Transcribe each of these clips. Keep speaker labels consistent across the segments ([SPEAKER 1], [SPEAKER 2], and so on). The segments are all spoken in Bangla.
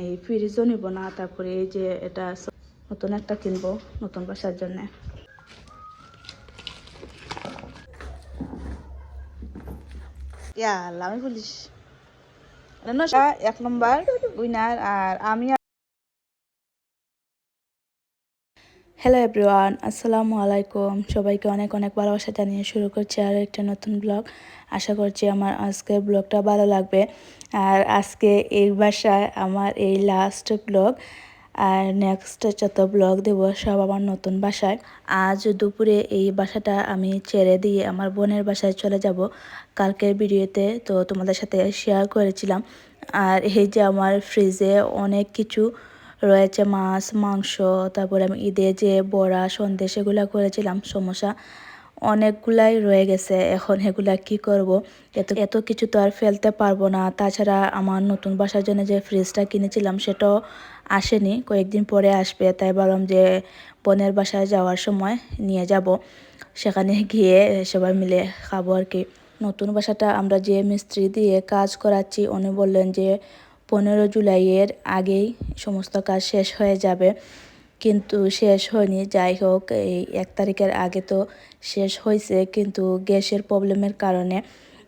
[SPEAKER 1] এই ফ্রিজও নিব না, তারপরে এই যে এটা নতুন একটা কিনবো নতুন বাসার জন্য। আমি বলিস এক নম্বর উইনার আর আমি হ্যালো এভরিওয়ান আসসালামু আলাইকুম। সবাইকে অনেক অনেক ভালোবাসা জানিয়ে শুরু করছি আর একটা নতুন ব্লগ আশা করছি আমার আজকের ব্লগটা ভালো লাগবে। আর আজকে এই বাসায় আমার এই লাস্ট ব্লগ আর নেক্সট যত ব্লগ দেব সব আমার নতুন বাসায়। আজ দুপুরে এই বাসাটা আমি ছেড়ে দিয়ে আমার বোনের বাসায় চলে যাব। কালকের ভিডিওতে তো তোমাদের সাথে শেয়ার করেছিলাম। আর এই যে আমার ফ্রিজে অনেক কিছু রয়েছে, মাছ, মাংস, তারপরে আমি ঈদে যে বড়া, সন্দেশ এগুলো করেছিলাম সমস্যা অনেকগুলাই রয়ে গেছে, এখন এগুলা কি করব? এত এত কিছু তো আর ফেলতে পারব না। তাছাড়া আমার নতুন বাসার জন্য যে ফ্রিজটা কিনেছিলাম, সেটাও আসেনি। কয়েকদিন পরে আসবে, তাই বললাম যে বোনের বাসায় যাওয়ার সময় নিয়ে যাব। সেখানে গিয়ে সবাই মিলে খাব আর কি। নতুন বাসাটা আমরা যে মিস্ত্রি দিয়ে কাজ করাচ্ছি, উনি বললেন যে পনেরো জুলাইয়ের আগেই সমস্ত কাজ শেষ হয়ে যাবে। কিন্তু শেষ হয়নি। যাই হোক, এই এক তারিখের আগে তো শেষ হয়েছে, কিন্তু গ্যাসের প্রবলেমের কারণে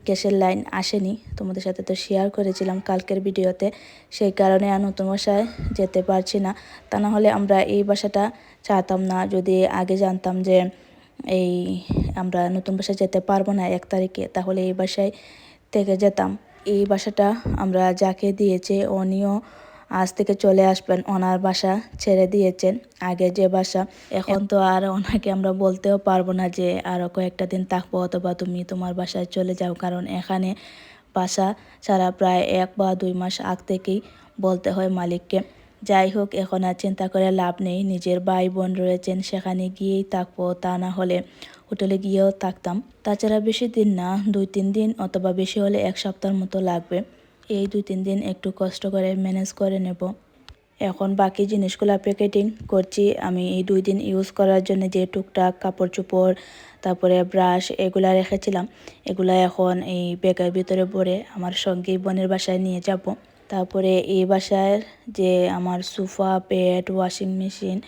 [SPEAKER 1] গ্যাসের লাইন আসেনি। তোমাদের সাথে তো শেয়ার করেছিলাম কালকের ভিডিওতে। সেই কারণে আর নতুন বাসায় যেতে পারছি না। তা না হলে আমরা এই বাসাটা চাইতাম না। যদি আগে জানতাম যে এই আমরা নতুন বাসায় যেতে পারব না এক তারিখে, তাহলে এই বাসায় থেকে যেতাম। এই বাসাটা আমরা যাকে দিয়েছে উনিও আজ থেকে চলে আসবেন, ওনার বাসা ছেড়ে দিয়েছেন। আগে যে বাসা, এখন তো আর ওনাকে আমরা বলতেও পারব না যে আরও কয়েকটা দিন থাকব অথবা তুমি তোমার বাসায় চলে যাও। কারণ এখানে বাসা ছাড়া প্রায় এক বা দুই মাস আগ থেকেই বলতে হয় মালিককে। যাই হোক, এখন আর চিন্তা করে লাভ নেই। নিজের ভাই বোন রয়েছেন, সেখানে গিয়েই থাকব। তা না হলে হোটেলে গিয়েও থাকতাম। তাছাড়া বেশি দিন না, দুই তিন দিন অথবা বেশি হলে এক সপ্তাহের মতো লাগবে। এই দুই তিন দিন একটু কষ্ট করে ম্যানেজ করে নেব। এখন বাকি জিনিসগুলো প্যাকেটিং করছি। আমি এই দুই দিন ইউজ করার জন্য যে টুকটাক কাপড় চোপড় তারপরে ব্রাশ এগুলা রেখেছিলাম। এগুলা এখন এই ব্যাগের ভিতরে ভরে আমার সঙ্গে বোনের বাসায় নিয়ে যাব। তারপরে এই বাসায় যে আমার সোফা বেড ওয়াশিং মেশিন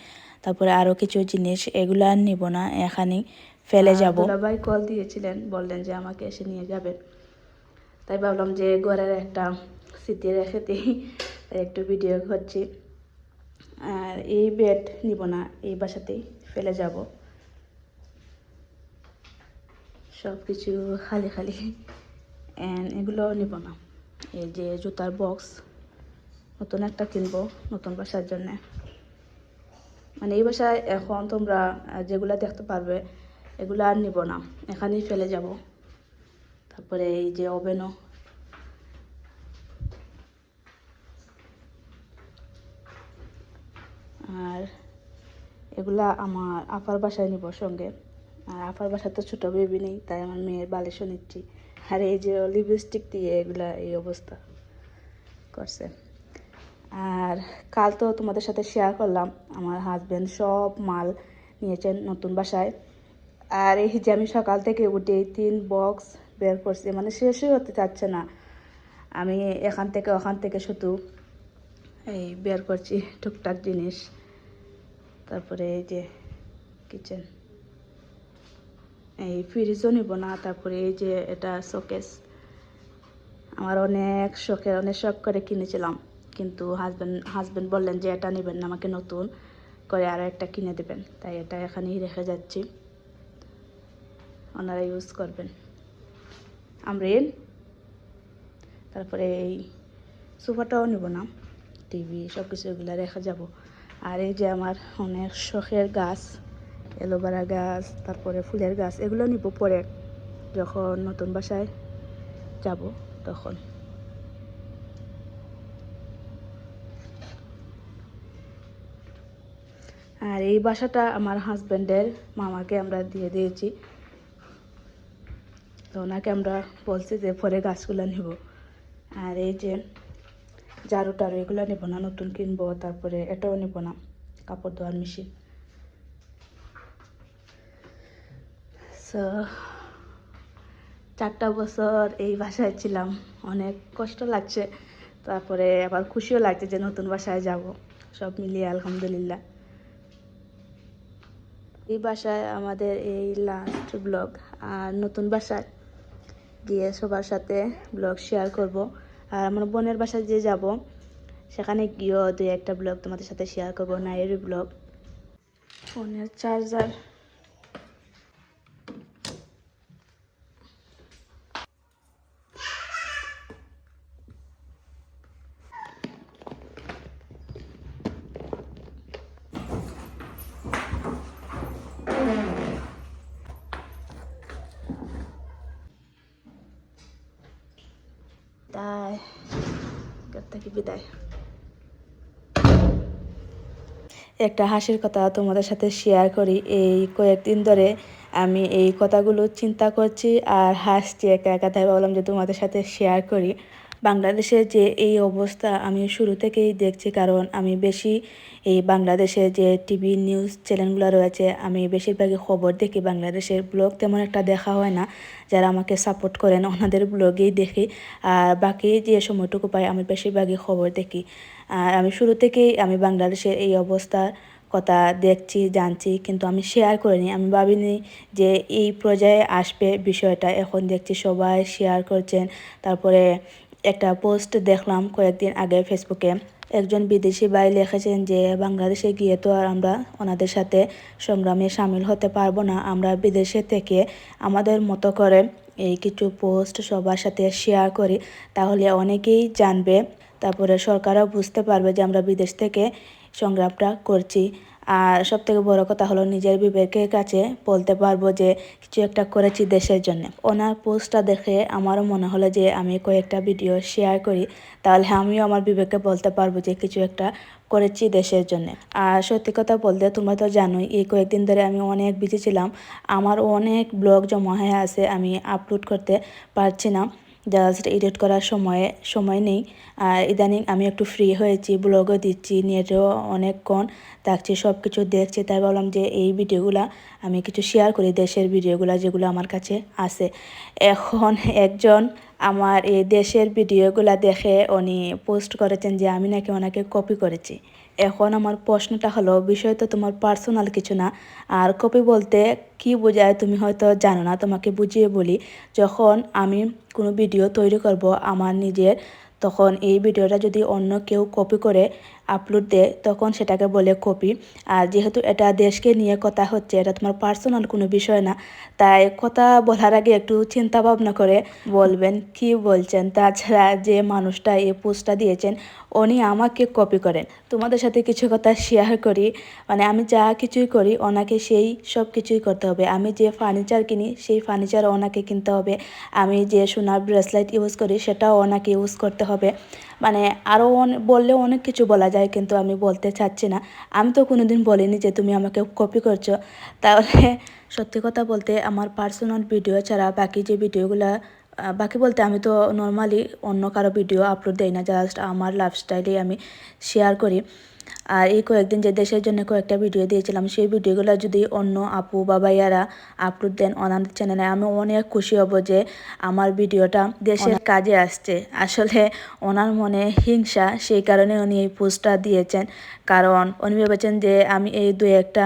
[SPEAKER 1] তারপরে আরও কিছু জিনিস এগুলো আর নিব না এখানেই ফেলে যাব। ভাই কল দিয়েছিলেন বললেন যে আমাকে এসে নিয়ে যাবেন। তাই ভাবলাম যে ঘরের একটা স্মৃতি রেখে দিই, তাই একটু ভিডিও করছি। আর এই বেড নিব না, এই বাসাতেই ফেলে যাব। সব কিছু খালি খালি। অ্যান্ড এগুলো নিব না। এই যে জুতার বক্স নতুন একটা কিনবো নতুন বাসার জন্যে। মানে এই বাসায় এখন তোমরা যেগুলা দেখতে পারবে, এগুলো আর নিব না। এখানেই ফেলে যাব। তারপরে এই যে ওভেনও আর এগুলা আমার আপার বাসায় নিব সঙ্গে। আর আপার বাসায় তো ছোটো বেবি নেই, তাই আমার মেয়ের বালিশও নিচ্ছি। আর এই যে লিপস্টিক দিয়ে এগুলা এই অবস্থা করছে। আর কাল তো তোমাদের সাথে শেয়ার করলাম, আমার হাজব্যান্ড সব মাল নিয়েছেন নতুন বাসায়। আর এই যে আমি সকাল থেকে উঠে তিন বক্স বের করছি। মানে শেষই হতে চাচ্ছে না। আমি এখান থেকে ওখান থেকে শুধু এই বের করছি টুকটাক জিনিস। তারপরে এই যে কিচেন এই ফ্রিজও নিব না, তারপরে এই যে এটা শোকেস আমার অনেক শখের, অনেক শখ করে কিনেছিলাম। কিন্তু হাজব্যান্ড হাজব্যান্ড বললেন যে এটা নেবেন না, আমাকে নতুন করে আরও একটা কিনে দেবেন। তাই এটা এখানেই রেখে যাচ্ছি। ওনারা ইউজ করবেন। আমরিন তারপরে এই সোফাটাও নিব না, টিভি সব কিছু এগুলো রেখে যাব। আর এই যে আমার অনেক শখের গাছ, এলোভেরা গাছ, তারপরে ফুলের গাছ, এগুলো নিব পরে, যখন নতুন বাসায় যাব তখন। আর এই বাসাটা আমার হাজব্যান্ডের মামাকে আমরা দিয়ে দিয়েছি। তো ওনাকে আমরা বলছি যে পরে গাছগুলো নেব। আর এই যে ঝাড়ু টাড়ু, এগুলো নেব না, নতুন কিনবো, তারপরে এটাও নেব না, কাপড় ধোয়ার মেশিন চারটা বছর এই বাসায় ছিলাম, অনেক কষ্ট লাগছে, তারপরে আবার খুশিও লাগছে যে নতুন বাসায় যাব, সব মিলিয়ে আলহামদুলিল্লাহ। এই বাসায় আমাদের এই লাস্ট ব্লগ আর নতুন বাসায় গিয়ে সবার সাথে ব্লগ শেয়ার করব। আর আমার বোনের বাসায় যে যাব, সেখানে গিয়েও দুই একটা ব্লগ তোমাদের সাথে শেয়ার করব নাইয়ের ব্লগ। ফোনের চার্জার তাই ঘর থেকে বিদায়? একটা হাসির কথা তোমাদের সাথে শেয়ার করি। এই কয়েকদিন ধরে আমি এই কথাগুলো চিন্তা করছি আর হাসছি একা একা। তাই ভাবলাম যে তোমাদের সাথে শেয়ার করি। বাংলাদেশের যে এই অবস্থা আমি শুরু থেকেই দেখছি, কারণ আমি বেশি এই বাংলাদেশে যে টিভি নিউজ চ্যানেলগুলো রয়েছে, আমি বেশিরভাগই খবর দেখি বাংলাদেশের ব্লগ, তেমন একটা দেখা হয় না। যারা আমাকে সাপোর্ট করেন, ওনাদের ব্লগেই দেখি। আর বাকি যে সময়টুকু পাই, আমি বেশিরভাগই খবর দেখি। আর আমি শুরু থেকেই আমি বাংলাদেশের এই অবস্থার কথা দেখছি, জানছি, কিন্তু আমি শেয়ার করিনি। আমি ভাবিনি যে এই পর্যায়ে আসবে বিষয়টা। এখন দেখছি সবাই শেয়ার করছেন। তারপরে একটা পোস্ট দেখলাম কয়েকদিন আগে ফেসবুকে। একজন বিদেশি ভাই লিখেছেন যে, বাংলাদেশে গিয়ে তো আর আমরা ওনাদের সাথে সংগ্রামে সামিল হতে পারব না। আমরা বিদেশে থেকে আমাদের মতো করে এই কিছু পোস্ট সবার সাথে শেয়ার করি। তাহলে অনেকেই জানবে। তারপরে সরকারও বুঝতে পারবে যে, আমরা বিদেশ থেকে সংগ্রামটা করছি। আর সব থেকে বড় কথা হলো নিজের বিবেকের কাছে বলতে পারব যে কিছু একটা করেছি দেশের জন্য। ওনার পোস্টটা দেখে আমারও মনে হলো যে আমি কয়েকটা ভিডিও শেয়ার করি, তাহলে আমিও আমার বিবেকে বলতে পারব যে কিছু একটা করেছি দেশের জন্য। আর সত্যি কথা বলতে তোমরা তো জানোই, এই কয়েকদিন ধরে আমি অনেক বিজি ছিলাম। আমার অনেক ব্লগ জমা হয়ে আছে, আমি আপলোড করতে পারছি না। জাস্ট এডিট করার সময়ে, সময় নেই। আর ইদানিং আমি একটু ফ্রি হয়েছি ব্লগও দিচ্ছি নেটেও অনেকক্ষণ থাকছি সব কিছু দেখছি। তাই বললাম যে এই ভিডিওগুলো আমি কিছু শেয়ার করি, দেশের ভিডিওগুলো যেগুলো আমার কাছে আছে। এখন একজন আমার এই দেশের ভিডিওগুলো দেখে উনি পোস্ট করেছেন যে আমি নাকি ওনাকে কপি করেছি। এখন আমার প্রশ্নটা হলো, বিষয় তো তোমার পার্সোনাল কিছু না। আর কপি বলতে কি বোঝায় তুমি হয়তো জানো না, তোমাকে বুঝিয়ে বলি। যখন আমি কোনো ভিডিও তৈরি করব, আমার নিজের, তখন এই ভিডিওটা যদি অন্য কেউ কপি করে আপলোড দেয়, তখন সেটাকে বলে কপি আর যেহেতু এটা দেশকে নিয়ে কথা হচ্ছে, এটা তোমার পার্সোনাল কোনো বিষয় না, তাই কথা বলার আগে একটু চিন্তা ভাবনা করে বলবেন, কি বলছেন? তাছাড়া যে মানুষটা এই পোস্টটা দিয়েছেন, উনি আমাকে কপি করেন। তোমাদের সাথে কিছু কথা শেয়ার করি মানে আমি যা কিছুই করি, ওনাকে সেই সব কিছুই করতে হবে। আমি যে ফার্নিচার কিনি, সেই ফার্নিচার ওনাকে কিনতে হবে। আমি যে সোনার ব্রেসলেট ইউজ করি, সেটাও ওনাকে ইউজ করতে হবে। মানে আরও বললে অনেক কিছু বলা যায়, কিন্তু আমি বলতে চাচ্ছি না। আমি তো কোনো দিন বলিনি যে তুমি আমাকে কপি করছ। তাহলে সত্যি কথা বলতে আমার পার্সোনাল ভিডিও ছাড়া বাকি যে ভিডিওগুলো বাকি বলতে আমি তো নর্মালি অন্য কারও ভিডিও আপলোড দিই না জাস্ট আমার লাইফস্টাইলেই আমি শেয়ার করি। আর এই কয়েকদিন যে দেশের জন্য কয়েকটা ভিডিও দিয়েছিলাম সেই ভিডিওগুলো যদি অন্য আপু বা ভাইয়ারা আপলোড দেন ওনাদের চ্যানেলে আমি অনেক খুশি হব যে আমার ভিডিওটা দেশের কাজে আসছে। আসলে ওনার মনে হিংসা সেই কারণে উনি এই পোস্টটা দিয়েছেন। কারণ উনি ভেবেছেন যে আমি এই দু একটা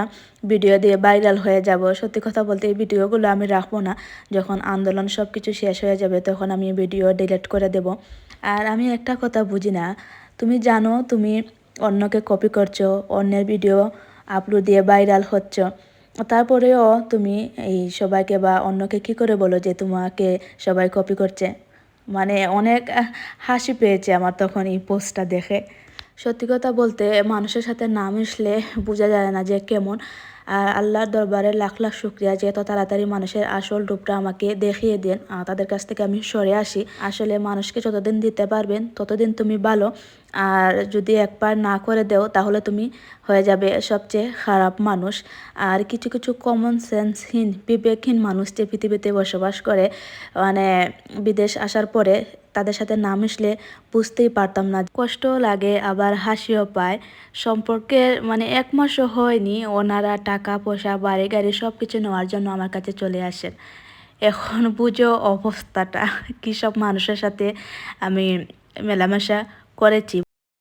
[SPEAKER 1] ভিডিও দিয়ে ভাইরাল হয়ে যাব। সত্যি কথা বলতে এই ভিডিওগুলো আমি রাখব না। যখন আন্দোলন সব কিছু শেষ হয়ে যাবে তখন আমি ভিডিও ডিলিট করে দেব। আর আমি একটা কথা বুঝি না। তুমি জানো তুমি অন্যকে কপি করছ, অন্যের ভিডিও আপলোড দিয়ে ভাইরাল হচ্ছ। তারপরেও তুমি এই সবাইকে বা অন্যকে কি করে বলো যে তোমাকে সবাই কপি করছে? মানে অনেক হাসি পেয়েছে আমার তখন এই পোস্টটা দেখে। সত্যি কথা বলতে মানুষের সাথে না মিশলে বোঝা যায় না যে কেমন। আর আল্লাহর দরবারে লাখ লাখ শুক্রিয়া যে এত তাড়াতাড়ি মানুষের আসল রূপটা আমাকে দেখিয়ে দেন। তাদের কাছ থেকে আমি সরে আসি। আসলে মানুষকে যতদিন দিতে পারবেন, ততদিন তুমি ভালো। আর যদি একবার না করে দেও, তাহলে তুমি হয়ে যাবে সবচেয়ে খারাপ মানুষ। আর কিছু কিছু কমন সেন্সহীন বিবেকহীন মানুষ যে পৃথিবীতে বসবাস করে মানে বিদেশ আসার পরে তাদের সাথে না মিশলে বুঝতেই পারতাম না। কষ্টও লাগে, আবার হাসিও পায়। সম্পর্কে মানে এক মাসও হয়নি, ওনারা টাকা, পয়সা, বাড়ি, গাড়ি সব কিছু নেওয়ার জন্য আমার কাছে চলে আসেন। এখন বুঝো অবস্থাটা, কী সব মানুষের সাথে আমি মেলামেশা করেছি।